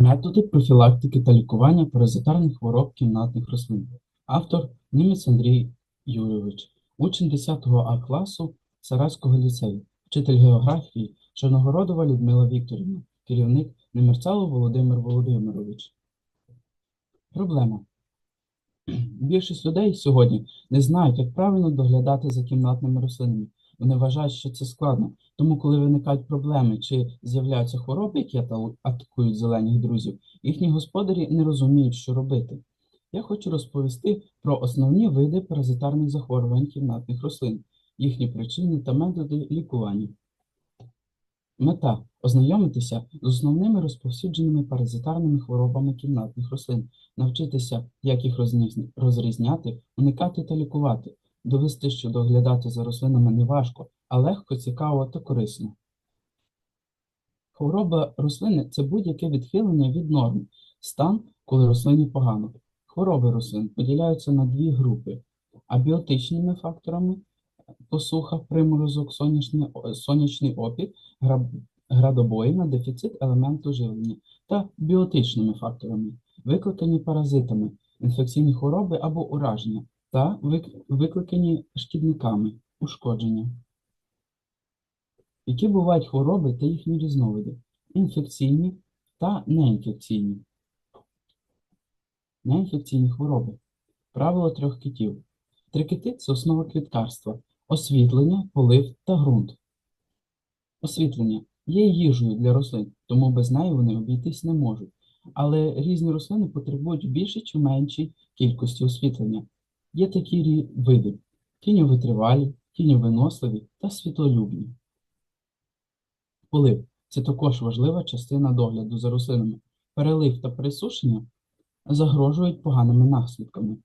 Методи профілактики та лікування паразитарних хвороб кімнатних рослин. Автор Німець Андрій Юрійович, учень 10 А класу Саратського ліцею, вчитель географії Чорногородова Людмила Вікторівна, керівник Немерцало Володимир Володимирович. Проблема. Більшість людей сьогодні не знають, як правильно доглядати за кімнатними рослинами. Вони вважають, що це складно. Тому, коли виникають проблеми чи з'являються хвороби, які атакують зелених друзів, їхні господарі не розуміють, що робити. Я хочу розповісти про основні види паразитарних захворювань кімнатних рослин, їхні причини та методи лікування. Мета ознайомитися з основними розповсюдженими паразитарними хворобами кімнатних рослин, навчитися, як їх розрізняти, уникати та лікувати, довести, що доглядати за рослинами не важко, а легко, цікаво та корисно. Хвороба рослини це будь-яке відхилення від норм, стан, коли рослині погано. Хвороби рослин поділяються на дві групи: абіотичними факторами посуха, приморозок, сонячний, сонячний опік, градобоїна, дефіцит елементу живлення та біотичними факторами, викликані паразитами, інфекційні хвороби або ураження та викликані шкідниками, ушкодження. Які бувають хвороби та їхні різновиди? Інфекційні та неінфекційні. Неінфекційні хвороби. Правило трьох китів. Три кити – це основа квіткарства, освітлення, полив та ґрунт. Освітлення є їжею для рослин, тому без неї вони обійтись не можуть. Але різні рослини потребують в більшій чи меншій кількості освітлення. Є такі види: тіньовитривалі, тіньовиносливі та світлолюбні. Полив це також важлива частина догляду за рослинами. Перелив та пересушення загрожують поганими наслідками.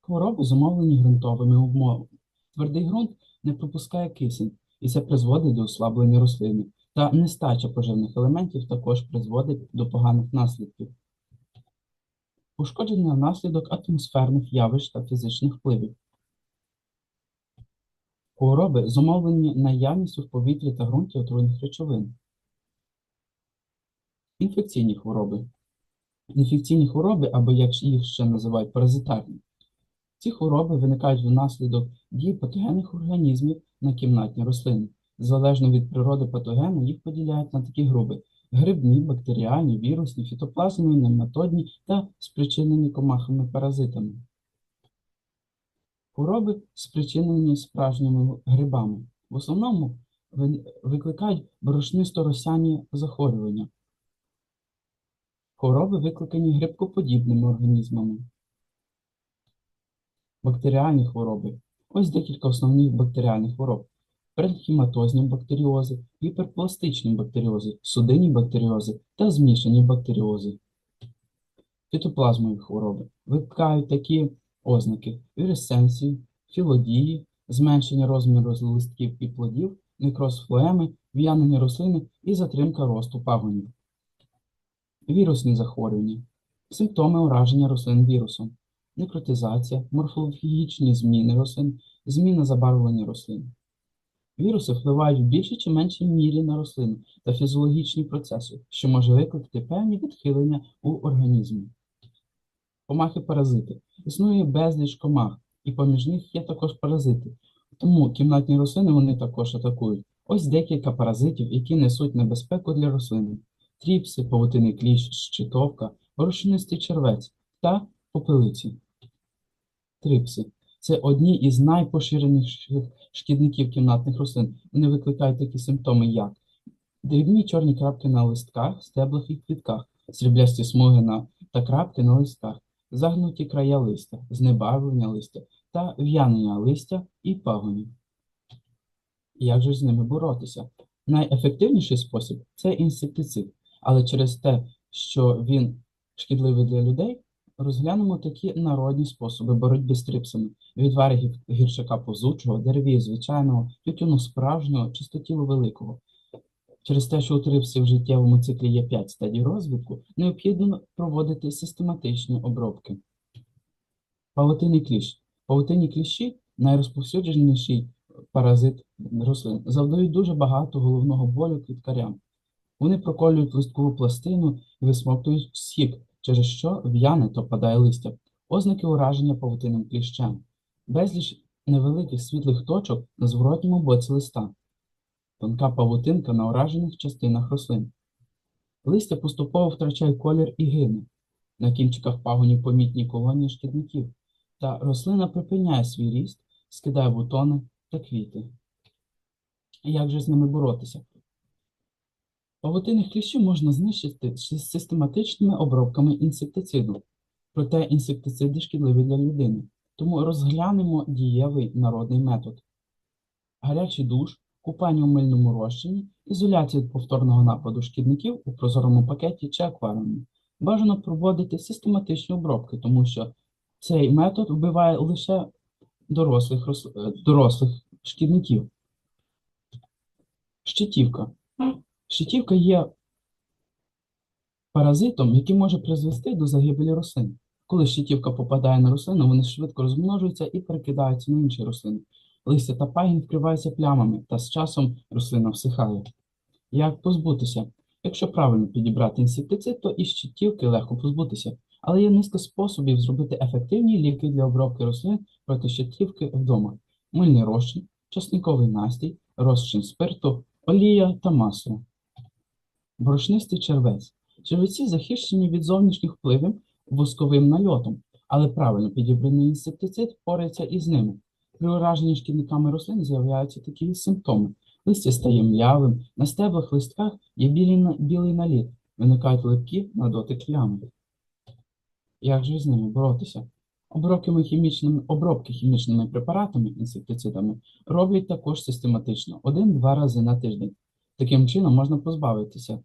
Хвороби зумовлені ґрунтовими умовами. Твердий ґрунт не пропускає кисень, і це призводить до ослаблення рослини. Та нестача поживних елементів також призводить до поганих наслідків. Ушкодження внаслідок атмосферних явищ та фізичних впливів. Хвороби зумовлені наявністю в повітрі та ґрунті отруйних речовин. Інфекційні хвороби. Інфекційні хвороби, або як їх ще називають паразитарні. Ці хвороби виникають внаслідок дії патогенних організмів на кімнатні рослини. Залежно від природи патогену, їх поділяють на такі групи: грибні, бактеріальні, вірусні, фітоплазмові, нематодні та спричинені комахами-паразитами. Хвороби спричинені справжніми грибами. В основному викликають борошнисто-росяні захворювання. Хвороби викликані грибкоподібними організмами. Бактеріальні хвороби. Ось декілька основних бактеріальних хвороб. Предхематозні бактеріози, гіперпластичні бактеріози, судинні бактеріози та змішані бактеріози. Фітоплазмові хвороби викликають такі ознаки віресцензії, філодії, зменшення розміру листків і плодів, некроз флоеми, в'янення рослини і затримка росту пагонів. Вірусні захворювання, симптоми ураження рослин вірусом, некротизація, морфологічні зміни рослин, зміна забарвлення рослин. Віруси впливають в більшій чи меншій мірі на рослину та фізіологічні процеси, що може викликати певні відхилення у організмі. Комахи-паразити. Існує безліч комах, і поміж них є також паразити. Тому кімнатні рослини вони також атакують. Ось декілька паразитів, які несуть небезпеку для рослини: тріпси, павутинний кліщ, щитовка, горошинистий червець та попелиці. Трипси це одні із найпоширеніших шкідників кімнатних рослин. Вони викликають такі симптоми, як дрібні чорні крапки на листках, стеблах і квітках, сріблясті смуги на та крапки на листках, загнуті края листя, знебарвлення листя та в'янення листя і пагонів. Як же з ними боротися? Найефективніший спосіб це інсектицид, але через те, що він шкідливий для людей, розглянемо такі народні способи боротьби з трипсами: відвари гір- гіршака повзучого, деревію звичайного, тютюну справжнього, чистотілу великого. Через те, що у трипсів в життєвому циклі є 5 стадій розвитку, необхідно проводити систематичні обробки. Павутинний кліщ. Павутинні кліщі найрозповсюдженіший паразит рослин, завдають дуже багато головного болю квіткарям. Вони проколюють листкову пластину і висмоктують сік, через що в'яне та падає листя. Ознаки ураження павутинним кліщем. Безліч невеликих світлих точок на зворотньому боці листа. Тонка павутинка на уражених частинах рослин. Листя поступово втрачає колір і гине. На кінчиках пагонів помітні колонії шкідників, та рослина припиняє свій ріст, скидає бутони та квіти. Як же з ними боротися? Павутинних кліщів можна знищити с- систематичними обробками інсектициду. Проте інсектициди шкідливі для людини. Тому розглянемо дієвий народний метод. Гарячий душ, купання у мильному розчині, ізоляція від повторного нападу шкідників у прозорому пакеті чи акваріумі. Бажано проводити систематичні обробки, тому що цей метод вбиває лише дорослих, дорослих шкідників. Щитівка. Щитівка є паразитом, який може призвести до загибелі рослин. Коли щитівка попадає на рослину, вони швидко розмножуються і перекидаються на інші рослини. Листя та пагін вкриваються плямами, та з часом рослина всихає. Як позбутися? Якщо правильно підібрати інсектицид, то і щитівки легко позбутися. Але є низка способів зробити ефективні ліки для обробки рослин проти щитівки вдома. Мильний розчин, часниковий настій, розчин спирту, олія та масло. Борошнистий червець. Червеці захищені від зовнішніх впливів восковим нальотом, але правильно підібраний інсектицид впорається із ними. При ураженні шкідниками рослин з'являються такі симптоми. Листя стає млявим, на стеблах листках є білий, білий наліт, виникають липкі на дотик плями. Як же з ними боротися? Обробки хімічними, обробки хімічними препаратами, інсектицидами, роблять також систематично, один-два рази на тиждень. Таким чином можна позбавитися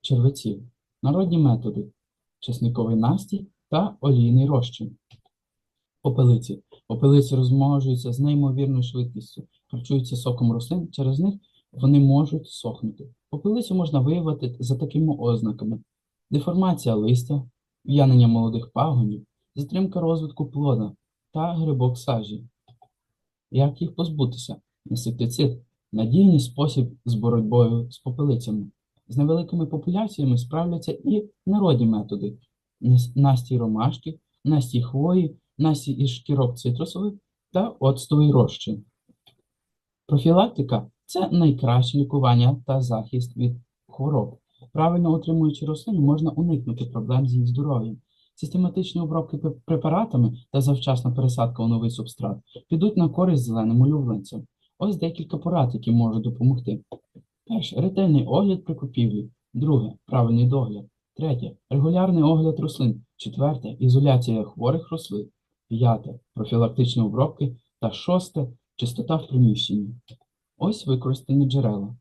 червеців. Народні методи чесниковий настій та олійний розчин. Попелиці. Попелиці розмножуються з неймовірною швидкістю, харчуються соком рослин, через них вони можуть сохнути. Попелицю можна виявити за такими ознаками: деформація листя, в'янення молодих пагонів, затримка розвитку плода та грибок сажі. Як їх позбутися? Інсектицид надійний спосіб з боротьбою з попелицями. З невеликими популяціями справляться і народні методи: Нас- настій ромашки, настій хвої, настій із шкірок цитрусових та оцтовий розчин. Профілактика це найкраще лікування та захист від хвороб. Правильно отримуючи рослину, можна уникнути проблем з її здоров'ям. Систематичні обробки препаратами та завчасна пересадка у новий субстрат підуть на користь зеленим улюбленцям. Ось декілька порад, які можуть допомогти. Перше ретельний огляд при купівлі. Друге правильний догляд. Третє регулярний огляд рослин. Четверте ізоляція хворих рослин. П'яте профілактичні обробки. Та шосте чистота в приміщенні. Ось використані джерела.